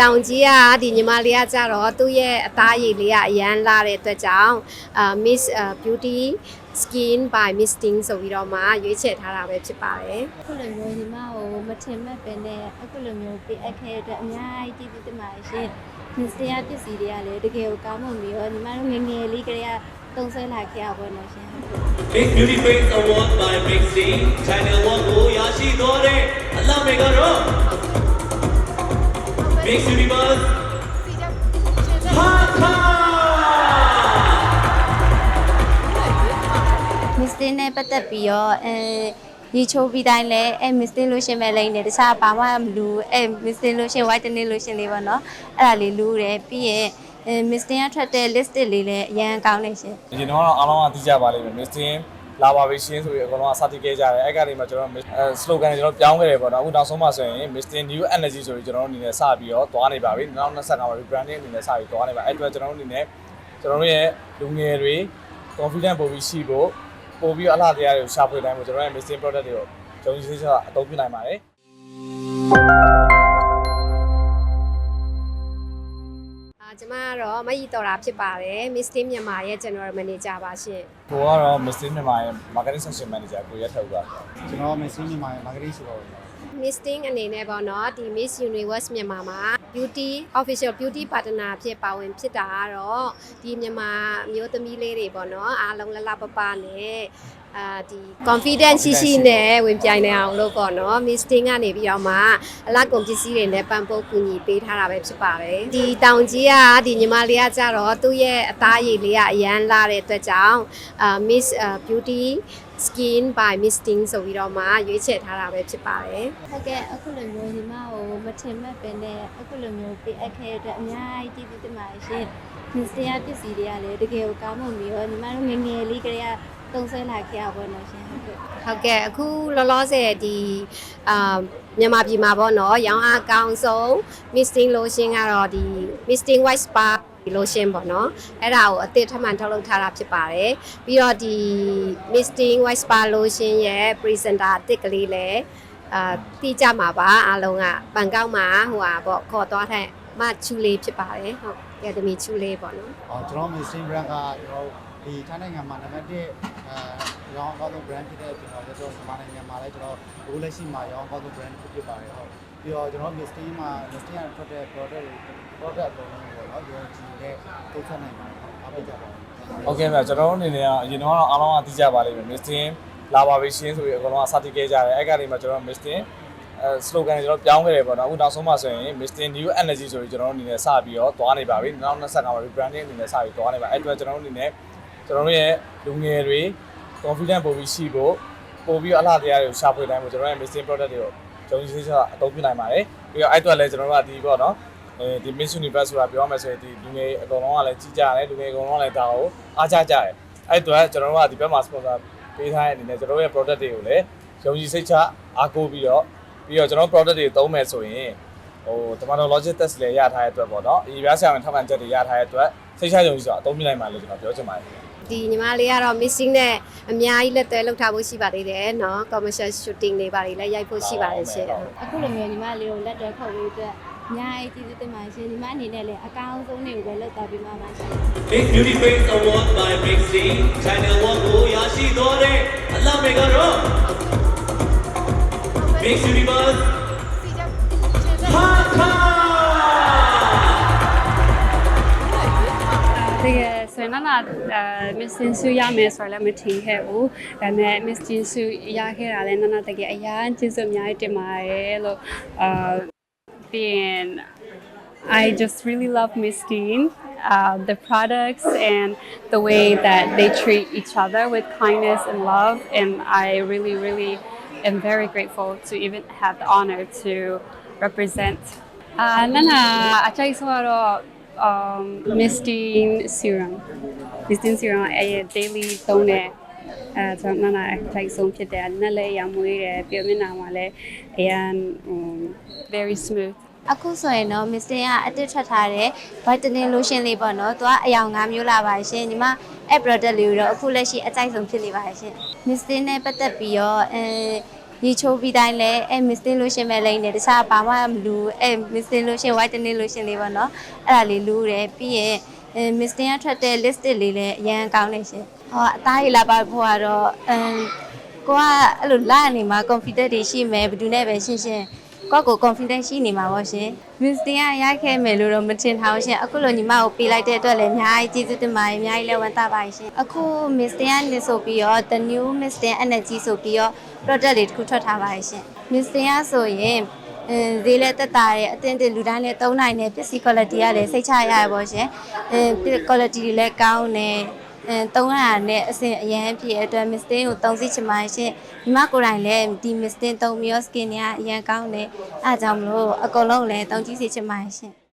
တောင်ကြီးကဒီညီမလေးကကြတော့သူ့ရဲ့အသားရည်လေးကအရန်လာတဲ့အတွက်ကြောင့်အာ Miss Beauty Skin by Miss Ting ဆိုပြီးတော့မှရွေးချယ်ထားတာပဲဖြစ်ပါတယ်အခုလိုမျိုးညီမကိုမထင်မှတ်ပဲနဲ့အခုလိုမျိုးပေးအပ်ခဲ့တဲ့အတွက်အများကြီးကျေးဇူးတင်ပါတယ်ရှင်။မစ္စတရားပစ္စည်းတွေကလည်းတကယ်ကိုကောင်းမွန်ပြီးတော့ညီမတို့ငယ်ငယ်လေးကလေးကသုံးဆွဲလာခဲ့ရပါတော့ရှင်။ Big Beauty Face Award by Big C Channel 1ကိုရရှိတော်တဲ့အလှမေကတော့ Big Universe ဟာခါမစ္စတင်နဲ့ပတ်သက်ပြီးတော့အဲရေချိုးပြီးတိုင်းလဲအဲမစ္စတင်လို့ရှင်ပဲလိမ့်တယ်တခြားဘာမှမလူအဲမစ္စတင်လို့ရှင် white တင်လို့ရှင်လေးပေါ့နော်အဲ့ဒါလေးလူတယ်ပြီးရင်အဲမစ္စတင်ကထွက်တဲ့ list လေးလည်းအရန်ကောင်းနေရှင်ဒီတော့အားလုံးကသိကြပါလိမ့်မယ်မစ်တင် လာပါပြီရှင်းဆိုပြီးအကုန်လုံးကစတင်ခဲ့ကြတယ်အဲ့ကနေမှကျွန်တော်အဲ slogan တွေကျွန်တော်ပြောင်းခဲ့တယ်ပေါ့နော်အခုနောက်ဆုံးမှဆိုရင် Mr. New Energy ဆိုပြီးကျွန်တော်တို့အနေနဲ့စပြီးတော့သွားနေပါပြီနောက်25ပါပြီ branding အနေနဲ့စပြီးသွားနေပါအဲ့အတွက်ကျွန်တော်တို့အနေနဲ့ကျွန်တော်တို့ရဲ့လူငယ်တွေ confident ပို့ပြီးရှိဖို့ပို့ပြီးအလားတရားတွေကိုရှာဖွေနိုင်ဖို့ကျွန်တော်ရဲ့ Mr. product တွေကိုဂျုံကြီးစိတ်ချအသုံးပြုနိုင်ပါတယ် ကျမကတော့မယီတော်တာဖြစ်ပါတယ် Miss Ting မြန်မာရဲ့ General Manager ပါရှင်ကိုကတော့ Mr. မြန်မာရဲ့ marketing section manager ကိုရက်ထုတ်ပါကျွန်တော်မင်းစင်းမြန်မာရဲ့ marketing ဆိုတော့ Miss Ting အနေနဲ့ပေါ့နော်ဒီ Miss Universe မြန်မာမှာ Beauty Official Beauty Partner အဖြစ်ပါဝင်ဖြစ်တာကတော့ဒီမြန်မာမျိုးသမီးလေးတွေပေါ့နော်အားလုံးလလပပနဲ့ အာဒီ confidence ရှိရှိနဲ့ဝင်ပြိုင်နေအောင်လို့ပေါ့နော် Miss Ting ကနေပြီးတော့မှအလားကုန်ပစ္စည်းတွေနဲ့ပံ့ပိုးကူညီပေးထားတာပဲဖြစ်ပါတယ်ဒီတောင်ကြီးကဒီညီမလေးကကြတော့သူ့ရဲ့အသားရည်လေးကအရန်လာတဲ့အတွက်ကြောင့်အာ Miss Beauty Skin by Miss Ting ဆိုပြီးတော့မှရွေးချယ်ထားတာပဲဖြစ်ပါတယ်ဟုတ်ကဲ့အခုလိုမျိုးညီမကိုမထင်မှတ်ပဲနဲ့အခုလိုမျိုးပေးအပ်ခဲ့တဲ့အတွက်အများကြီးကျေးဇူးတင်ပါတယ်ရှင်။မစ္စတရားပစ္စည်းတွေကလည်းတကယ်ကိုကောင်းမွန်ပြီးတော့ညီမတို့ငယ်ငယ်လေးကလေးက သုံးဆွဲလာခဲ့ရပါတော့ရှင်။ဟုတ်ကဲ့ဟုတ်ကဲ့အခုလောလောဆယ်ဒီအာမြန်မာပြည်မှာပေါ့နော်ရောင်းအားအကောင်းဆုံး misting lotion ကတော့ဒီ misting white spa lotion ပေါ့နော်အဲ့ဒါကိုအသစ်ထပ်မံထုတ်လုပ်ထားတာဖြစ်ပါတယ်ပြီးတော့ဒီ misting white spa lotion ရဲ့ presenter အသစ်ကလေးလည်းအာတိကျမှာပါအားလုံးကပန်ကောက်မှာဟိုဟာပေါ့ခေါ်သွားတဲ့မချူလေးဖြစ်ပါတယ်ဟုတ်ကဲသမီးချူလေးပေါ့နော်အော်ကျွန်တော်မင်းစင်း brand ကကျွန်တော်ဒီထိုင်းနိုင်ငံမှာနံပါတ်1 အဲရောင်းကောင်းဆုံး brand ဖြစ်တဲ့ကျွန်တော်ကျွန်တော်မြန်မာနိုင်ငံမှာလည်းကျွန်တော်အခုလက်ရှိမှာရောင်းကောင်းဆုံး brand ဖြစ်ဖြစ်ပါတယ်ဟုတ်ပြီးတော့ကျွန်တော် Misty မှာ Misty ကထွက်တဲ့ product တွေ product အကုန်လုံးပေါ့နော်ရောကြည့်တဲ့ထုတ်ချက်နိုင်ပါတယ်ဟုတ်အားပေးကြပါဦးဟုတ်ကဲ့ဗျကျွန်တော်တို့အနေနဲ့ကအရင်တော့အားလုံးကသိကြပါလိမ့်မယ် Mr. လာပါပြီရှင်းဆိုပြီးအကုန်လုံးကစတင်ခဲ့ကြတယ်အဲ့ကနေမှကျွန်တော် Mr. အဲ slogan တွေကျွန်တော်ပြောင်းခဲ့တယ်ပေါ့နော်အခုနောက်ဆုံးမှဆိုရင် Mr. New Energy ဆိုပြီးကျွန်တော်တို့အနေနဲ့စပြီးတော့သွားနေပါပြီနောက်25ပါပြီ branding အနေနဲ့စပြီးသွားနေပါအဲ့အတွက်ကျွန်တော်တို့အနေနဲ့ ကျွန်တော်တို့ရဲ့လူငယ်တွေ confident ပို့ပြီးရှိဖို့ပို့ပြီးအလားတရားတွေကိုရှာဖွေနိုင်ဖို့ကျွန်တော်ရဲ့ Mr. product တွေကိုဂျုံကြီးစိတ်ချအသုံးပြုနိုင်ပါတယ်ပြီးတော့အဲ့အတွက်လည်းကျွန်တော်တို့ကဒီပေါ့နော်အဲဒီ Miss Universe ဆိုတာပြောရမယ်ဆိုရင်ဒီလူငယ်အကုန်လုံးကလည်းကြီးကြတယ်လူငယ်အကုန်လုံးကလည်းဒါကိုအားကြကြတယ်အဲ့အတွက်ကျွန်တော်တို့ကဒီဘက်မှာ sponsor ပေးထားတဲ့အနေနဲ့ကျွန်တော်တို့ရဲ့ product တွေကိုလည်းယုံကြည်စိတ်ချအားကိုးပြီးတော့ပြီးတော့ကျွန်တော် product တွေသုံးမယ်ဆိုရင်ဟို dermatologic test လည်းရထားတဲ့အတွက်ပေါ့နော်အရေးပြားဆရာဝန်ထောက်ခံချက်တွေရထားတဲ့အတွက်စိတ်ချယုံကြည်စွာအသုံးပြုနိုင်ပါလို့ကျွန်တော်ပြောချင်ပါတယ် ဒီညီမလေးကတော့ missing နဲ့အများကြီးလက်သွဲလုပ်ထားဖို့ရှိပါသေးတယ်နော် commercial shooting တွေပါတွေလည်းရိုက်ဖို့ရှိပါတယ်ရှင်အခုလိုမျိုးညီမလေးကိုလက်သွဲခေါ်ဖို့အတွက်အများကြီးကျေးဇူးတင်ပါရှင်ညီမအနေနဲ့လည်းအကောင်းဆုံးတွေကိုလည်းလုပ်တော်ပေးပါပါရှင် Big Beauty Face Award by Big C Channel 1ကိုရရှိတော်တဲ့အလမေကတော့ Big Universe ဆိုရင်တော့အဲ Miss Jinsu ရမယ်ဆိုတော့လည်းမထင်ခဲ့ဘူးဒါပေမဲ့ Miss Jinsu ရခဲ့တာလည်းနနတကယ်အရာကျေးဇူးအများကြီးတင်ပါတယ်လို့အာပြီးရင် I just really love Miss Dean uh, the products and the way that they treat each other with kindness and love and I really really am very grateful to even have the honor to represent အာနနအချိုက်ဆိုတော့ um misting serum misting serum အဲ့ရဲ့ daily သုံးတဲ့အဲဆိုတော့နနအချိုက်ဆုံးဖြစ်တယ်နက်လည်းရမွေးတယ်ပြမျက်နှာမှာလည်းအရန် um, very smooth အခုဆိုရင်တော့ Mr. ကအတစ်ထွက်ထားတဲ့ vitamin lotion လေးပေါ့နော်။သူကအယောင်၅မျိုးလာပါရှင်။ဒီမှာအဲ့ product လေးကိုတော့အခုလက်ရှိအကြိုက်ဆုံးဖြစ်နေပါရှင်။ Mr. နဲ့ပတ်သက်ပြီးတော့အဲ ရေချိုးပြီးတိုင်းလဲအဲ misting lotion ပဲလိမ့်နေတခြားဘာမှမလူအဲ misting lotion whitening lotion လေးပေါ့နော်အဲ့ဒါလေးလူတယ်ပြီးရင်အဲ misting ကထွက်တဲ့ lipstick လေးလည်းအရန်ကောင်းနေရှင်ဟောအသားရည်လာပါဖို့ကတော့အမ်ကိုကအဲ့လိုလာနေမှာ confident တွေရှိမယ်ဘယ်သူနဲ့ပဲရှင်းရှင်း ကိုယ့်ကို confident ရှိနေမှာပေါ့ရှင် misting ကရခဲ့မယ်လို့တော့မထင်ထားဘူးရှင်အခုလိုညီမကိုပေးလိုက်တဲ့အတွက်လည်းအများကြီးကျေးဇူးတင်ပါတယ်အများကြီးလည်းဝမ်းသာပါတယ်ရှင်အခု misting ကနေဆိုပြီးတော့ the new misting energy ဆိုပြီးတော့ product တွေတစ်ခုထွက်ထားပါတယ်ရှင် misting ကဆိုရင်အဲဈေးလည်းတက်တာရဲ့အတင်းတင်လူတိုင်းလည်းသုံးနိုင်တဲ့ပစ္စည်း quality ကလည်းစိတ်ချရရပါရှင်အဲ quality တွေလည်းကောင်းတယ် အဲသုံးရတာနဲ့အဆင်အရန်ပြည့်အတွက် misting ကိုသုံးစီချင်ပါရှင်ညီမကိုယ်တိုင်လည်းဒီ misting သုံးပြီးတော့ skin တွေကအရန်ကောင်းတယ်အဲဒါကြောင့်မလို့အကုန်လုံးလည်းသုံးကြည့်စီချင်ပါရှင်